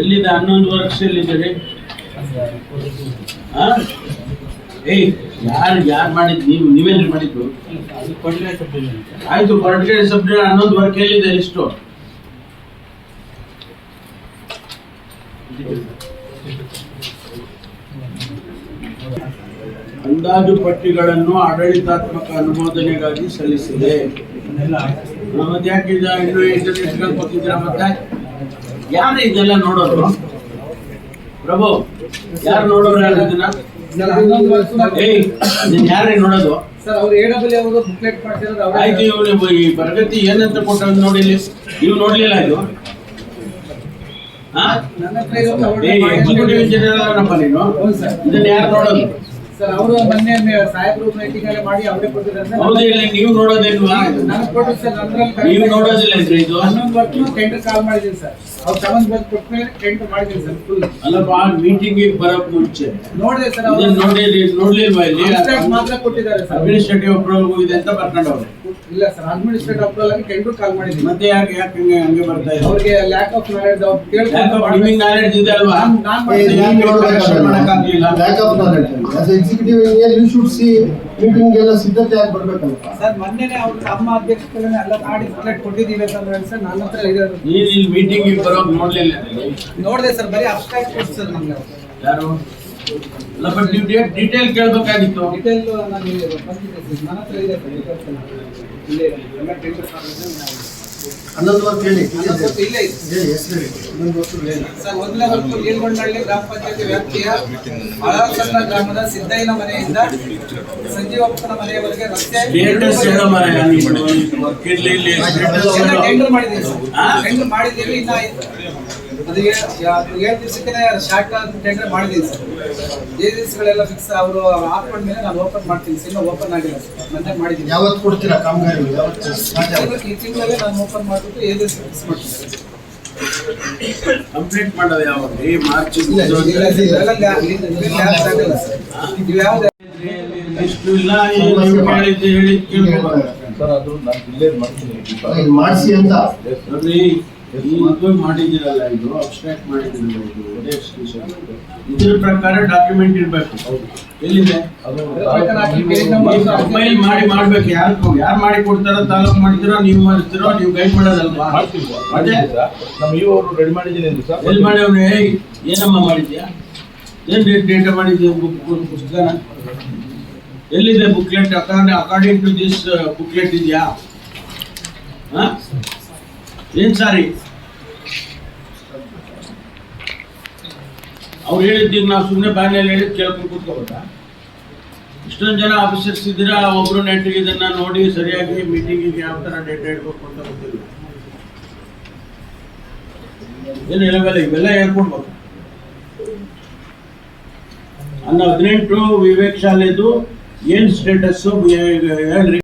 ಎಲ್ಲಿದೆ? ಹನ್ನೊಂದು ವರ್ಷ ಎಲ್ಲಿದ್ದೀರಿ ಹಾ ಏಯ್, ಯಾರು ಯಾರು ಮಾಡಿದ್ ನೀವು ನೀವೇನ್ರಿ ಮಾಡಿದ್ದು? ಆಯ್ತು, ಕೊರಟಗೆರೆ ಸಬ್ ಹನ್ನೊಂದು ವರ್ಕ್ ಎಲ್ಲಿದೆ ಲಿಸ್ಟು ಅಂದಾಜು ಪಟ್ಟಿಗಳನ್ನು ಆಡಳಿತಾತ್ಮಕ ಅನುಮೋದನೆಗಾಗಿ ಸಲ್ಲಿಸಿದೆ. ಯಾಕೆ ಇನ್ನು ಕೊಟ್ಟಿದ್ದೀರಾ ಮತ್ತೆ ಯಾರು ಇದೆಲ್ಲ ನೋಡೋರು? ಪ್ರಭು ಯಾರು ನೋಡೋರು ಯಾರು ಇದನ್ನ? ಏಯ್ ನೀನ್ ಯಾರೇ ನೋಡೋದು? ಆಯ್ತು ಇವನು ಈ ಪ್ರಗತಿ ಏನಂತ ಕೊಟ್ಟ ನೋಡಿಲಿ ನೀವು ನೋಡ್ಲಿಲ್ಲ ಇದು? ಎಕ್ಸಿಕ್ಯೂಟಿವ್ ಇಂಜಿನಿಯರ್ ನೀನು ಇದನ್ನ ಯಾರು ನೋಡೋದು? ಅವರು ಮೊನ್ನೆ ಸಾಹೇಬ್ರು ಮೀಟಿಂಗ್ ಅಲ್ಲಿ ಮಾಡಿ ಅವರೇ ಕೊಟ್ಟಿದ್ದಾರೆ ನೀವು ನೋಡೋದೇನ್ವಾ ನನಗೆ ಕೊಟ್ಟು ಸರ್ ನನ್ನಲ್ಲಿ ನೀವು ನೋಡೋದಿಲ್ಲೇನ್ರಿ ಇದು ಹನ್ನೊಂದು ವರ್ಷ ಟೆಂಡರ್ ಕಾಲ್ ಮಾಡಿದ್ದೀನಿ ಸರ್. ಅವ್ರು ತಗೊಂಡ್ ಬಂದು ಕೊಟ್ಮೇಲೆ ಟೆಂಡರ್ ಮಾಡಿದ್ದೀನಿ ಸರ್ ಫುಲ್ ಅಲ್ಲಪ್ಪ ಮೀಟಿಂಗ್ ಬರೋಕ್ ಮುಂಚೆ. ನೋಡಿದೆ ಸರ್ ಅವ್ರು. ನೋಡ್ಲಿಲ್ವಾ ಇಲ್ಲಿ? ಮಾತ್ರ ಕೊಟ್ಟಿದ್ದಾರೆ ಸರ್. ಅಡ್ಮಿನಿಸ್ಟ್ರೇಟಿವ್ ಅಪ್ರೂವಲ್ ಇದೆ ಅಂತ ಬರ್ಕೊಂಡವ್ರೆ. ಇಲ್ಲ ಸರ್ ಅಡ್ಮಿನಿಸ್ಟ್ರೇಟಿವ್ ಅಪ್ರೂವಲ್ ಆಗಿ ಟೆಂಡರ್ ಕಾಲ್ ಮಾಡಿದ್ದೀನಿ. ಮತ್ತೆ ಯಾಕೆ ಯಾಕೆ ಹಂಗೆ ಹಂಗೆ ಬರ್ತಾ ಇದೆ? ಅವ್ರಿಗೆ ಲ್ಯಾಕ್ ಆಫ್ ನಾಲೆಡ್ಜ್ ಅವ್ರು ನಾಲೆಡ್ಜ್ ಇದೆ ಅಲ್ವಾ? ನಾನ್- ನಾನ್ ಮತ್ತೆ ಮಾಡಿದ್ದೀನಿ. ಯಾಕೆ correction ಮಾಡಕ್ಕಾಗ್ಲಿಲ್ಲ? Executive engineer you should see meeting ಎಲ್ಲ ಸಿದ್ಧತೆ ಆಗಿ ಬರ್ಬೇಕಲ್ಪ ಸರ್ ಮೊನ್ನೆನೆ ಅವ್ರು ತಮ್ಮ ಅಧ್ಯಕ್ಷತೆಯಲ್ಲಿ ಎಲ್ಲ ಮಾಡಿ ಸೆಲೆಕ್ಟ್ ಕೊಟ್ಟಿದ್ದೀವಿ ಅಂತ ಹೇಳಿ ಸರ್ ನನ್ನ ಹತ್ರ ಇದೆ. ಮೀಟಿಂಗ್ ಇಲ್ಲಿ ಮೀಟಿಂಗ್ ಬರೋಕ್ ನೋಡ್ಲಿಲ್ಲ ನೋಡಿದೆ ಸರ್ ಬರೀ ಅಬ್ಸ್ಟ್ರಾಕ್ಟ್ ಕೊಟ್ಟು ಸರ್ ನನಗೆ ಯಾರು ಅಲ್ಲ ಬಟ್ ನೀವು ಡೀಟೇಲ್ ಕೇಳಬೇಕಾಗಿತ್ತು ಡೀಟೇಲ್ ನಾನು ಬಂದಿದ್ದೆ ಸರ್ ನನ್ನ ಹತ್ರ ಇದೆ ಸರ್ details ಎಲ್ಲ. ಇಲ್ಲೇ ಇದೆ. ಎಲ್ಲ ಟೆಂಡರ್ ಹನ್ನೊಂದು ವರ್ಷ ಹೇಳಿ. ಹೇಳಿ ಹೆಸರು ಹೇಳಿ. ಹನ್ನೊಂದು ವರ್ಷ ಹೇಳಿ ಸರ್ ಗ್ರಾಮ ಪಂಚಾಯತಿ ವ್ಯಾಪ್ತಿಯ ಹಳಸಂದ್ರ ಗ್ರಾಮದ ಸಿದ್ದಯ್ಯನ ಮನೆಯಿಂದ ಸಂಜೀವಪ್ಪನ ಮನೆಯವರೆಗೆ ರಸ್ತೆ ಟೆಂಡರ್ ಮಾಡಿದ್ದೀವಿ ಸರ್. ಹಾ? ಟೆಂಡರ್ ಮಾಡಿದ್ದೀವಿ ಇನ್ನ ಅದು ಏಳು ದಿವಸಕ್ಕೆ ಶಾರ್ಟ್ ಟೆಂಡರ್ ಮಾಡಿದ್ದೀನಿ ಸರ್ ದಿವಸಗಳೆಲ್ಲ ಫಿಕ್ಸ್ ಅವರು ಹಾಕೊಂಡ್ಮೇಲೆ ನಾನು ಓಪನ್ ಮಾಡ್ತೀನಿ ಸರ್ ಇನ್ನೂ ಓಪನ್ ಆಗಿಲ್ಲ ಸರ್ ಮತ್ತೆ ಮಾಡಿದ್ದೀನಿ ಯಾವತ್ತು ಕೊಡ್ತೀರಾ ಕಾಮಗಾರಿ? ಈ ತಿಂಗಳಲ್ಲಿ ನಾನು ಓಪನ್ ಮಾಡಿಬಿಟ್ಟು ಏಜೆನ್ಸಿ ಫಿಕ್ಸ್ ಮಾಡ್ತೀನಿ ಕಂಪ್ಲೀಟ್ ಮಾಡೋದು ಯಾವಾಗ ಈ ಮಾರ್ಚ್ ಸರ್. ಇಷ್ಟು ಇಲ್ಲ ಕೇಳಿದ್ದು ಹೇಳಿ ಕೇಳ್ಬೋದು ಸರ್ ಅದು ನಾನು ಇಲ್ಲೇ ಮಾಡ್ತೀನಿ ಇದು ಮಾಡಿಸಿ ಅಂತ ಮದುವೆ ಮಾಡಿದಿರಲ್ಲ ಇದು ಅಬ್ಸ್ಟ್ರಾಕ್ಟ್ ಮಾಡಿದಿರಲ್ಲ ಇದು ಒಳ್ಳೆ extension. ಇದ್ರ ಪ್ರಕಾರ ಡಾಕ್ಯುಮೆಂಟ್ ಇರ್ಬೇಕು. ಎಲ್ಲಿದೆ? ಅದು ಮೊಬೈಲ್ ಮಾಡಿ ಮಾಡ್ಬೇಕು. ಯಾರು ಯಾರು ಮಾಡಿ ಕೊಡ್ತಾರೋ ತಾಲೂಕು ಮಾಡ್ತೀರೋ ನೀವು ಮಾಡ್ತೀರೋ ನೀವು ಗೈಡ್ ಮಾಡೋದಲ್ವಾ? ಮತ್ತೆ? ನಮ್ಮ ಇವು ಅವರು ರೆಡಿ ಮಾಡಿದ್ದೀನಿ ಅಂದ್ರು ಸರ್. ಎಲ್ಲಿ ಮಾಡ್ಯವ್ನೆ ಏನಮ್ಮ ಮಾಡಿದ್ಯಾ? ಏನ್ ಡೇಟ್ ಡೇಟಾ ಮಾಡಿದ್ಯಾ? ಬುಕ್ ಪುಸ್ತಕನ? ಎಲ್ಲಿದೆ booklet according to this booklet ಇದೆಯಾ? ಹಾ? ಏನ್ ಸಾರಿ? ಅವ್ರು ಹೇಳಿದ್ದೀವಿ ನಾವು ಸುಮ್ಮನೆ ಬಾಯಲ್ಲಿ ಹೇಳಿದ್ ಕೇಳ್ಕೊಂಡು ಕೂತ್ಕೋಬೋದಾ ಇಷ್ಟೊಂದು ಜನ ಆಫೀಸರ್ಸ್ ಇದ್ದೀರಾ? ಒಬ್ರು ನೆಟ್ಟಿಗೆ ಇದನ್ನ ನೋಡಿ ಸರಿಯಾಗಿ ಮೀಟಿಂಗಿಗೆ ಯಾವ ಥರ ಡೇಟ್ ಇಡಬೇಕು ಅಂತ ಗೊತ್ತಿಲ್ಲ. ಏನು ಹೇಳಬಲ್ಲ ಇವೆಲ್ಲ ಹೇಳ್ಕೊಡ್ಬೇಕು. ಅಲ್ಲ ಹದಿನೆಂಟು ವಿವೇಕ್ ಶಾಲೆದು ಏನ್ ಸ್ಟೇಟಸ್ ಹೇಳ್ರಿ